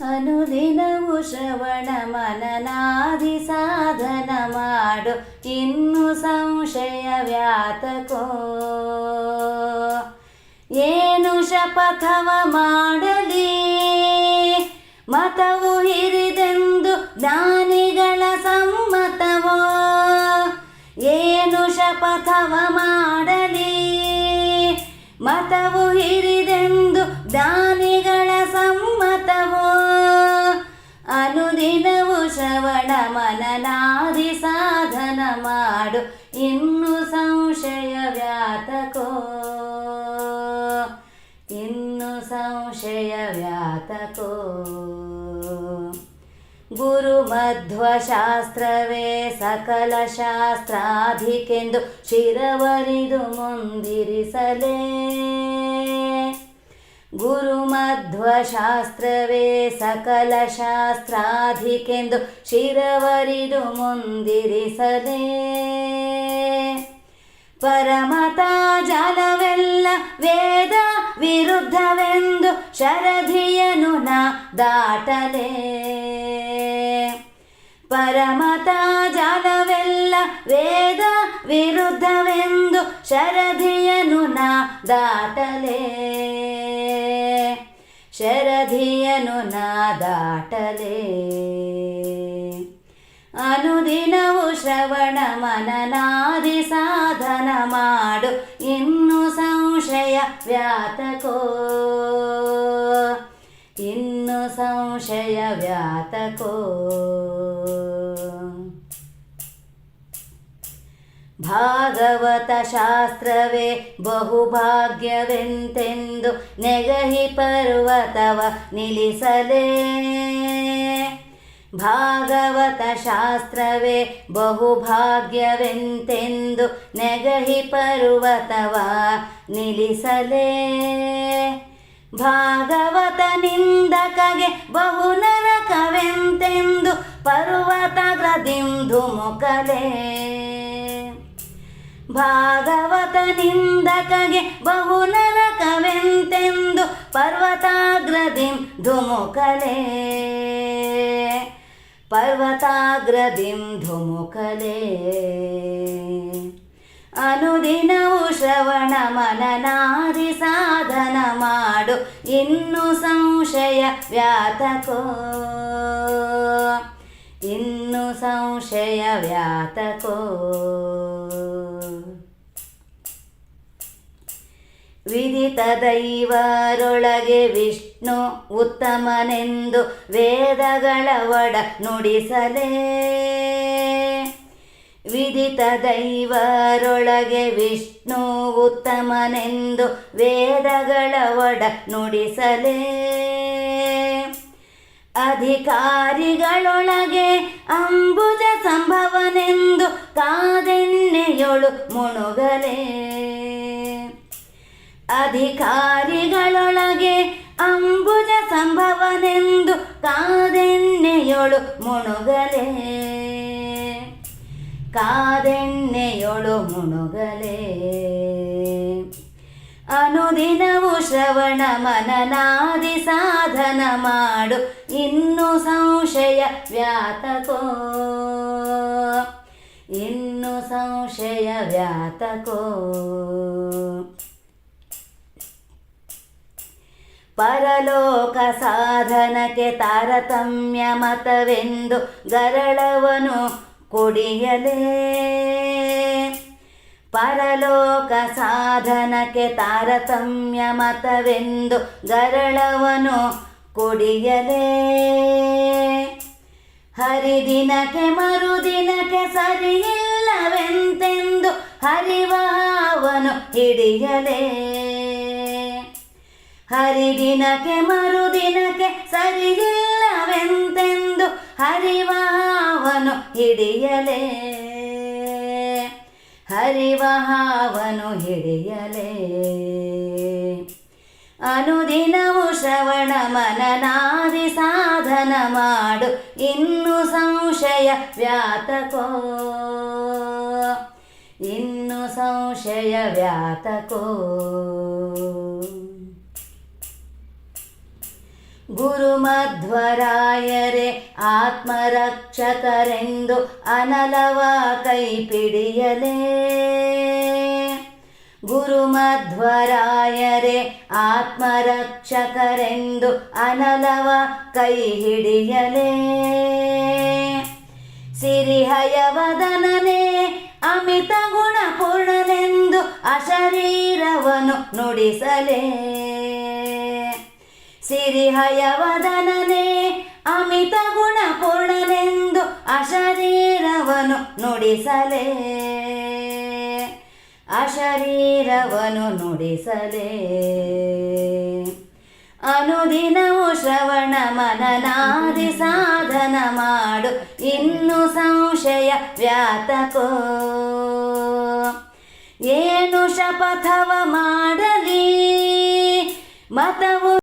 ಅನುದಿನವು ಶ್ರವಣ ಮನನಾದಿ ಸಾಧನ ಮಾಡು. ಇನ್ನು ಸಂಶಯ ವ್ಯಾತಕೋ. ಏನು ಶಪಥವ ಮಾಡಲಿ? ಮತವು ಹಿರಿದೆಂದು ಜ್ಞಾನಿಗಳ ಸಮ್ಮತವೋ? ಏನು ಶಪಥವ ಮಾಡಲಿ? ಮತವು ಹಿರಿದೆಂದು ಜ್ಞಾನಿಗಳ ಮನನಾದಿ ಸಾಧನ ಮಾಡು. ಇನ್ನು ಸಂಶಯ ವ್ಯಾತಕೋ. ಇನ್ನು ಸಂಶಯ ವ್ಯಾತಕೋ. ಗುರುಮಧ್ವಶಾಸ್ತ್ರವೇ ಸಕಲ ಶಾಸ್ತ್ರಾಧಿಕೆಂದು ಶಿರವರಿದು ಮುಂದಿರಿಸಲೇ. ಗುರುಮಧ್ವಶಾಸ್ತ್ರವೇ ಸಕಲ ಶಾಸ್ತ್ರಾಧಿಕೆಂದು ಶಿರವರಿದು ಮುಂದಿರಿಸದೆ ಪರಮತ ಜಾಲವೆಲ್ಲ ವೇದ ವಿರುದ್ಧವೆಂದು ಶರಧಿಯನು ನಾ ದಾಟಲೆ. ಪರಮತ ಜಾಲವೆಲ್ಲ ವೇದ ವಿರುದ್ಧವೆಂದು ಶರಧಿಯನು ನಾ ದಾಟಲೇ. ಅನುದಿನವು ಶ್ರವಣ ಮನನಾದಿ ಸಾಧನ ಮಾಡು. ಇನ್ನು ಸಂಶಯ ವ್ಯಾತಕೋ. ಇನ್ನು ಸಂಶಯ ವ್ಯಾತಕೋ. ಭಾಗವತ ಶಾಸ್ತ್ರವೇ ಬಹುಭಾಗ್ಯವೆಂತೆಂದು ನೆಗಹಿ ಪರ್ವತವ ನಿಲ್ಲಿಸಲೇ. ಭಾಗವತ ಶಾಸ್ತ್ರವೇ ಬಹುಭಾಗ್ಯವೆಂತೆಂದು ನೆಗಹಿ ಪರ್ವತವ ನಿಲ್ಲಿಸಲೇ. ಭಾಗವತ ನಿಂದಕಗೆ ಬಹು ನರಕವೆಂತೆಂದು ಪರ್ವತಗ್ರದಿಂ ಧುಮುಕಲೇ ಭಾಗವತ ನಿಂದಕಗೆ ಬಹು ನರಕವೆಂತೆಂದು ಪರ್ವತಾಗ್ರದಿಂ ಧುಮುಕಲೆ. ಪರ್ವತಾಗ್ರದಿಂ ಧುಮುಕಲೆ. ಅನುದಿನವು ಶ್ರವಣ ಮನನಾದಿ ಸಾಧನ ಮಾಡು, ಇನ್ನು ಸಂಶಯ ವ್ಯಾತಕೋ. ಇನ್ನು ಸಂಶಯ ವ್ಯಾತಕೋ. ವಿದಿತ ದೈವರೊಳಗೆ ವಿಷ್ಣು ಉತ್ತಮನೆಂದು ವೇದಗಳ ಒಡ ನುಡಿಸಲೇ. ವಿದಿತ ದೈವರೊಳಗೆ ವಿಷ್ಣು ಉತ್ತಮನೆಂದು ವೇದಗಳ ಒಡ ನುಡಿಸಲೇ. ಅಧಿಕಾರಿಗಳೊಳಗೆ ಅಂಬುಜ ಸಂಭವನೆಂದು ಕಾದೆಣ್ಣೆಯೊಳು ಮುಣುಗಲೇ. ಅಧಿಕಾರಿಗಳೊಳಗೆ ಅಂಬುಜ ಸಂಭವನೆಂದು ಕಾದೆಣ್ಣೆಯೊಳು ಮುಣುಗಲೇ. ಕಾದೆಣ್ಣೆಯೊಳು ಮುಣುಗಲೇ. ಅನುದಿನವು ಶ್ರವಣ ಮನನಾದಿ ಸಾಧನ ಮಾಡು, ಇನ್ನು ಸಂಶಯ ವ್ಯಾತಕೋ. ಇನ್ನು ಸಂಶಯ ವ್ಯಾತಕೋ. ಪರಲೋಕ ಸಾಧನಕ್ಕೆ ತಾರತಮ್ಯ ಮತವೆಂದು ಗರಳವನು ಕುಡಿಯಲೇ. ಪರಲೋಕ ಸಾಧನಕ್ಕೆ ತಾರತಮ್ಯ ಮತವೆಂದು ಗರಳವನು ಕುಡಿಯಲೇ. ಹರಿದಿನಕ್ಕೆ ಮರುದಿನಕ್ಕೆ ಸರಿಯಿಲ್ಲವೆಂತೆಂದು ಹರಿವಾವನು ಹಿಡಿಯಲೇ. ಹರಿದಿನಕ್ಕೆ ಮರುದಿನಕ್ಕೆ ಸರಿಯಿಲ್ಲವೆಂತೆಂದು ಹರಿವಾವನು ಹಿಡಿಯಲೇ. ಹರಿವಹಾವನು ಹಿಡಿಯಲೇ. ಅನುದಿನವು ಶ್ರವಣ ಮನನಾದಿ ಸಾಧನ ಮಾಡು, ಇನ್ನು ಸಂಶಯ ವ್ಯಾತಕೋ. ಇನ್ನು ಸಂಶಯ ವ್ಯಾತಕೋ. ಗುರುಮಧ್ವರಾಯರೇ, ಆತ್ಮರಕ್ಷಕರೆಂದು ಅನಲವ ಕೈ ಪಿಡಿಯಲೇ. ಗುರುಮಧ್ವರಾಯರೇ, ಆತ್ಮರಕ್ಷಕರೆಂದು ಅನಲವ ಕೈ ಹಿಡಿಯಲೇ ಸಿರಿಹಯವದನನೇ ಅಮಿತ ಗುಣಪೂರ್ಣನೆಂದು ಅಶರೀರವನು ನುಡಿಸಲೇ. ಸಿರಿಹಯವದನನೇ ಅಮಿತ ಗುಣಪೂರ್ಣನೆಂದು ಅಶರೀರವನು ನುಡಿಸಲೇ. ಅಶರೀರವನು ನುಡಿಸಲೇ. ಅನುದಿನವು ಶ್ರವಣ ಮನನಾದಿ ಸಾಧನ ಮಾಡು, ಇನ್ನು ಸಂಶಯ ವ್ಯಾತಕೋ. ಏನು ಶಪಥವ ಮಾಡಲಿ, ಮತವು